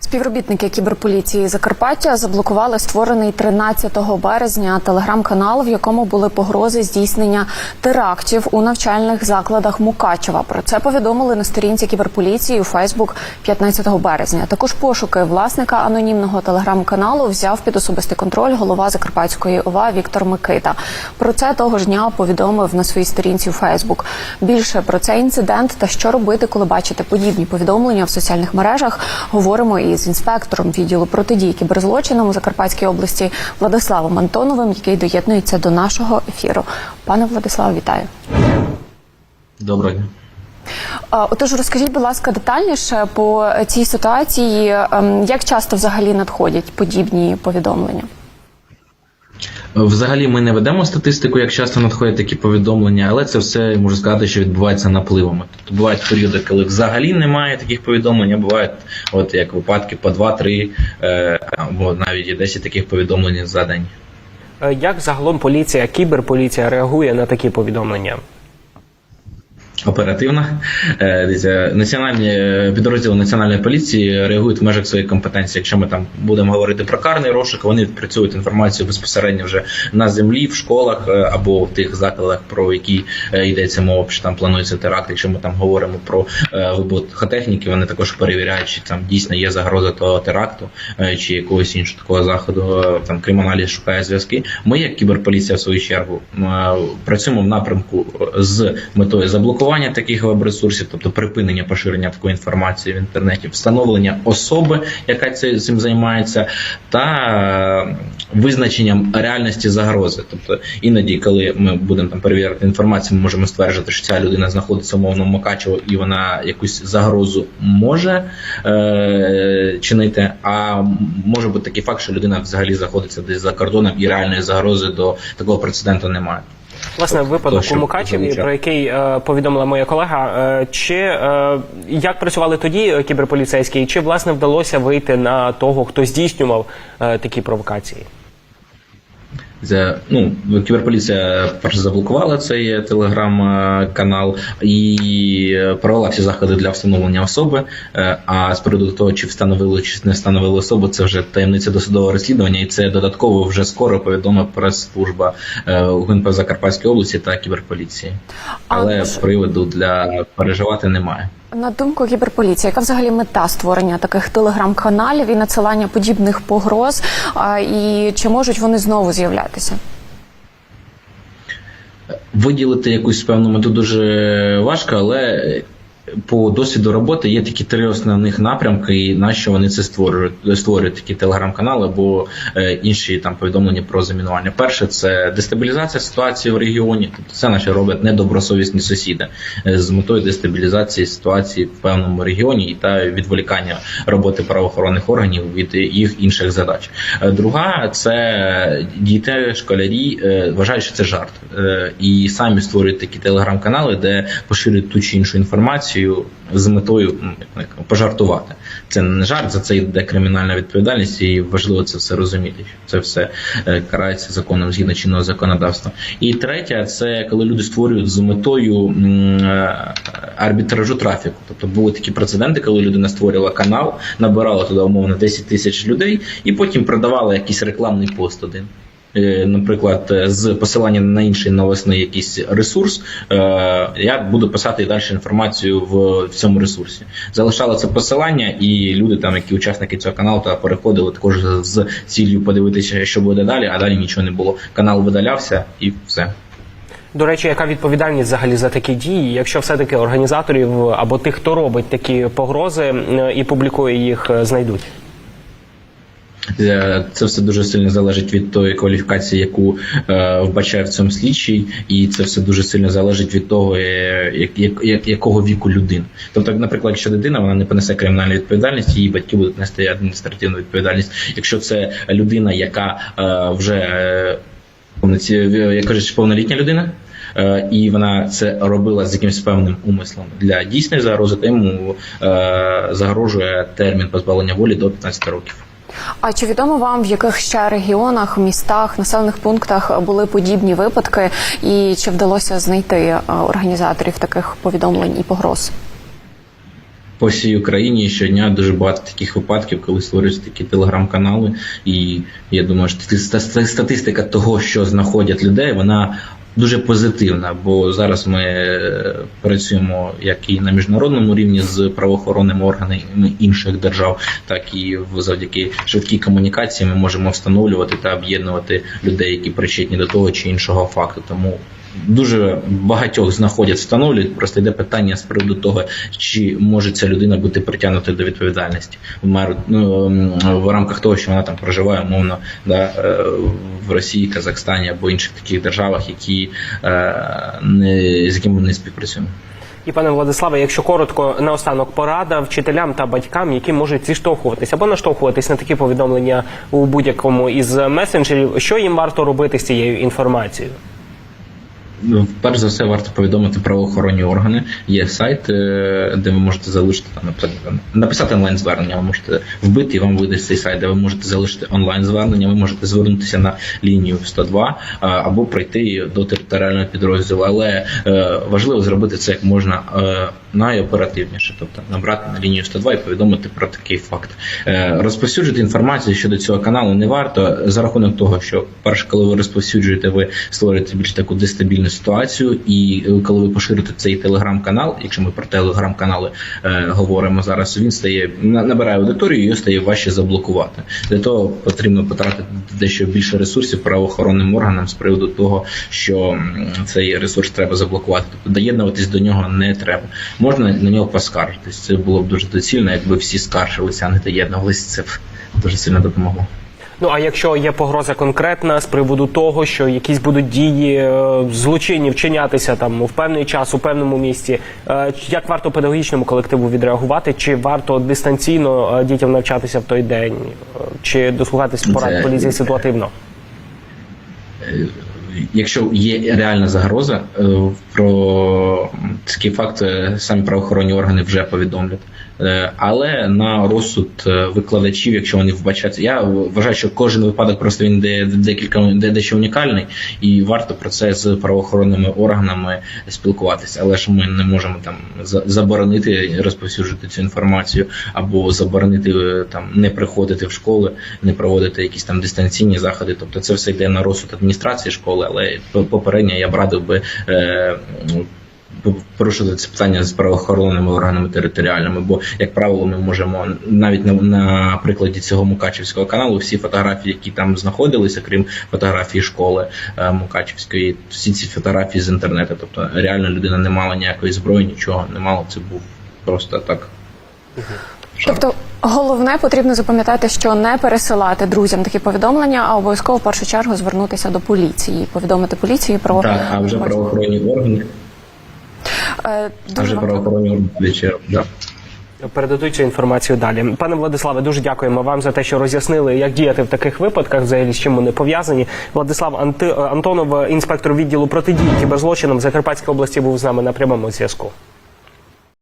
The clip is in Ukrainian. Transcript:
Співробітники кіберполіції Закарпаття заблокували створений 13 березня телеграм-канал, в якому були погрози здійснення терактів у навчальних закладах Мукачева. Про це повідомили на сторінці кіберполіції у Фейсбук 15 березня. Також пошуки власника анонімного телеграм-каналу взяв під особистий контроль голова Закарпатської ОВА Віктор Микита. Про це того ж дня повідомив на своїй сторінці у Фейсбук. Більше про цей інцидент та що робити, коли бачите подібні повідомлення в соціальних мережах, говоримо із інспектором відділу протидії кіберзлочинам у Закарпатській області Владиславом Антоновим, який доєднується до нашого ефіру. Пане Владиславе, вітаю. Доброго дня. Отож, розкажіть, будь ласка, детальніше по цій ситуації, ем, як часто взагалі надходять подібні повідомлення? Взагалі ми не ведемо статистику, як часто надходять такі повідомлення, але це все можу сказати, що відбувається напливами. Тобто бувають періоди, коли взагалі немає таких повідомлень, а бувають, от як випадки по 2-3, е, або навіть і 10 таких повідомлень за день. Е, Як загалом поліція, кіберполіція реагує на такі повідомлення? Оперативно Е, національні е, підрозділи національної поліції реагують в межах своєї компетенції. Якщо ми там будемо говорити про карний розшук, вони відпрацьують інформацію безпосередньо вже на землі, в школах е, або в тих закладах, про які йдеться мова, що там планується теракт. Якщо ми там говоримо про вибухотехніки, вони також перевіряють, чи там дійсно є загроза того теракту чи якогось іншого такого заходу. Там криміналіст шукає зв'язки. Ми, як кіберполіція, в свою чергу, працюємо в напрямку з метою заблокування таких веб-ресурсів, тобто припинення поширення такої інформації в інтернеті, встановлення особи, яка цим займається, та е, визначенням реальності загрози. Тобто іноді, коли ми будемо там перевіряти інформацію, ми можемо стверджувати, що ця людина знаходиться в Мукачево і вона якусь загрозу може е, чинити. А може бути такий факт, що людина взагалі знаходиться десь за кордоном і реальної загрози до такого прецеденту немає. Власне, випадок у Мукачеві, про який е, повідомила моя колега, е, чи е, як працювали тоді е, кіберполіцейські, і чи власне вдалося вийти на того, хто здійснював е, такі провокації? Це, ну, кіберполіція перше заблокувала цей телеграм-канал і е, провела всі заходи для встановлення особи. Е, А з приводу того, чи встановили чи не встановили особу, це вже таємниця досудового розслідування, і це додатково вже скоро повідомить прес-служба е, ГУНП Закарпатської області та кіберполіції. Але приводу для переживати немає. На думку кіберполіції, яка взагалі мета створення таких телеграм-каналів і надсилання подібних погроз? І чи можуть вони знову з'являтися? Виділити якусь певну мету дуже важко, але по досвіду роботи є такі три основних напрямки, і на що вони це створюють створюють такі телеграм-канали або е, інші там повідомлення про замінування. Перше це дестабілізація ситуації в регіоні. Тобто це наші роблять недобросовісні сусіди е, з метою дестабілізації ситуації в певному регіоні і та відволікання роботи правоохоронних органів від їх інших задач. Е, Друга це діти, школярі вважають, що це жарт, і самі створюють такі телеграм-канали, де поширюють ту чи іншу інформацію з метою пожартувати. Це не жарт, за це йде кримінальна відповідальність, і важливо це все розуміти. що Це все е, карається законом згідно чинного законодавства. І третє, це коли люди створюють з метою е, арбітражу трафіку. Тобто були такі прецеденти, коли людина створювала канал, набирала туди умовно 10 тисяч людей, і потім продавала якийсь рекламний пост один. Е, Наприклад, е, з посилання на інший новосний якийсь ресурс, е, я буду писати далі інформацію в, цьому ресурсі. Залишала це посилання, і люди, там, які учасники цього каналу, та переходили також з ціллю подивитися, що буде далі, а далі нічого не було. Канал видалявся і все. До речі, яка відповідальність взагалі за такі дії, якщо все-таки організаторів або тих, хто робить такі погрози і публікує їх, знайдуть? Е, Це все дуже сильно залежить від тої кваліфікації, яку е, вбачає в цьому слідчий, і це все дуже сильно залежить від того, е, як, як, як- якого віку людина. Тобто, наприклад, якщо дитина вона не понесе кримінальну відповідальність, її батьки будуть нести адміністративну відповідальність. Якщо це людина, яка е, вже е, як кажуть, повнолітня людина. е, І вона це робила з якимось певним умислом для дійсної загрози, то йому е, загрожує термін позбавлення волі до 15 років. А чи відомо вам, в яких ще регіонах, містах, населених пунктах були подібні випадки, і чи вдалося знайти е, організаторів таких повідомлень і погроз? по всій Україні щодня дуже багато таких випадків, коли створюються такі телеграм-канали. І я думаю, що ста- ста- статистика того, що знаходять людей, вона дуже позитивна. Бо зараз ми е, працюємо як і на міжнародному рівні з правоохоронними органами інших держав, так і завдяки швидкій комунікації ми можемо встановлювати та об'єднувати людей, які причетні до того чи іншого факту. Тому дуже багатьох знаходять, встановлюють. Просто йде питання з приводу того, чи може ця людина бути притягнута до відповідальності в ну, ем, в рамках того, що вона там проживає умовно да, е, в Росії, Казахстані або інших таких державах, які е, не з якими ми не співпрацюємо. І пане Владиславе, якщо коротко наостанок порада вчителям та батькам, які можуть зіштовхуватись або наштовхуватись на такі повідомлення у будь-якому із месенджерів, що їм варто робити з цією інформацією? Ну, перш за все варто повідомити правоохоронні органи. Є сайт, е, де ви можете залишити там написати, онлайн звернення. Ви можете вбити і вам вийде цей сайт, де ви можете залишити онлайн звернення. Ви можете звернутися на лінію 102 або прийти до територіального підрозділу. Але е, важливо зробити це як можна е, найоперативніше, тобто набрати на лінію 102 і повідомити про такий факт. Е, розповсюджувати інформацію щодо цього каналу не варто за рахунок того, що перше, коли ви розповсюджуєте, ви створюєте більш таку дестабільну ситуацію, і е, коли ви поширите цей телеграм-канал, якщо ми про телеграм-канали е, говоримо зараз, він стає на- набирає аудиторію, і його стає важче заблокувати. Для того потрібно потратити дещо більше ресурсів правоохоронним органам з приводу того, що цей ресурс треба заблокувати. Тобто доєднуватись до нього не треба. Можна на нього поскаржитись. Це було б дуже доцільно, якби всі скаржилися, а не доєднувалися. Це б дуже сильно допомогло. Ну а якщо є погроза конкретна з приводу того, що якісь будуть дії е, злочинні вчинятися там в певний час у певному місці, е, як варто педагогічному колективу відреагувати? Чи варто дистанційно е, дітям навчатися в той день, чи дослухатись порад поліції ситуативно? Якщо є реальна загроза, е, про такий факт е, самі правоохоронні органи вже повідомлять. Е, Але на розсуд викладачів, якщо вони вбачаються, я вважаю, що кожен випадок просто він де декілька де дещо унікальний, і варто про це з правоохоронними органами спілкуватися. Але ж ми не можемо там за- заборонити розповсюджувати цю інформацію або заборонити там не приходити в школи, не проводити якісь там дистанційні заходи. Тобто це все йде на розсуд адміністрації школи, але попередньо я б радив би. Е, порушити це питання з правоохоронними органами територіальними, бо як правило, ми можемо навіть на, на прикладі цього Мукачівського каналу всі фотографії, які там знаходилися, крім фотографії школи е, Мукачівської, всі ці фотографії з інтернету. Тобто реально людина не мала ніякої зброї, нічого не мала. Це був просто так. Тобто головне потрібно запам'ятати, що не пересилати друзям такі повідомлення, а обов'язково в першу чергу звернутися до поліції, повідомити поліції про Так, а вже правоохоронні органи, Е, а дуже вже правоохоронні органи вечір. Да. Передадуть цю інформацію далі. Пане Владиславе, дуже дякуємо вам за те, що роз'яснили, як діяти в таких випадках, взагалі з чим вони пов'язані. Владислав Анти... Антонов, інспектор відділу протидії кіберзлочинам в Закарпатській області, був з нами на прямому зв'язку.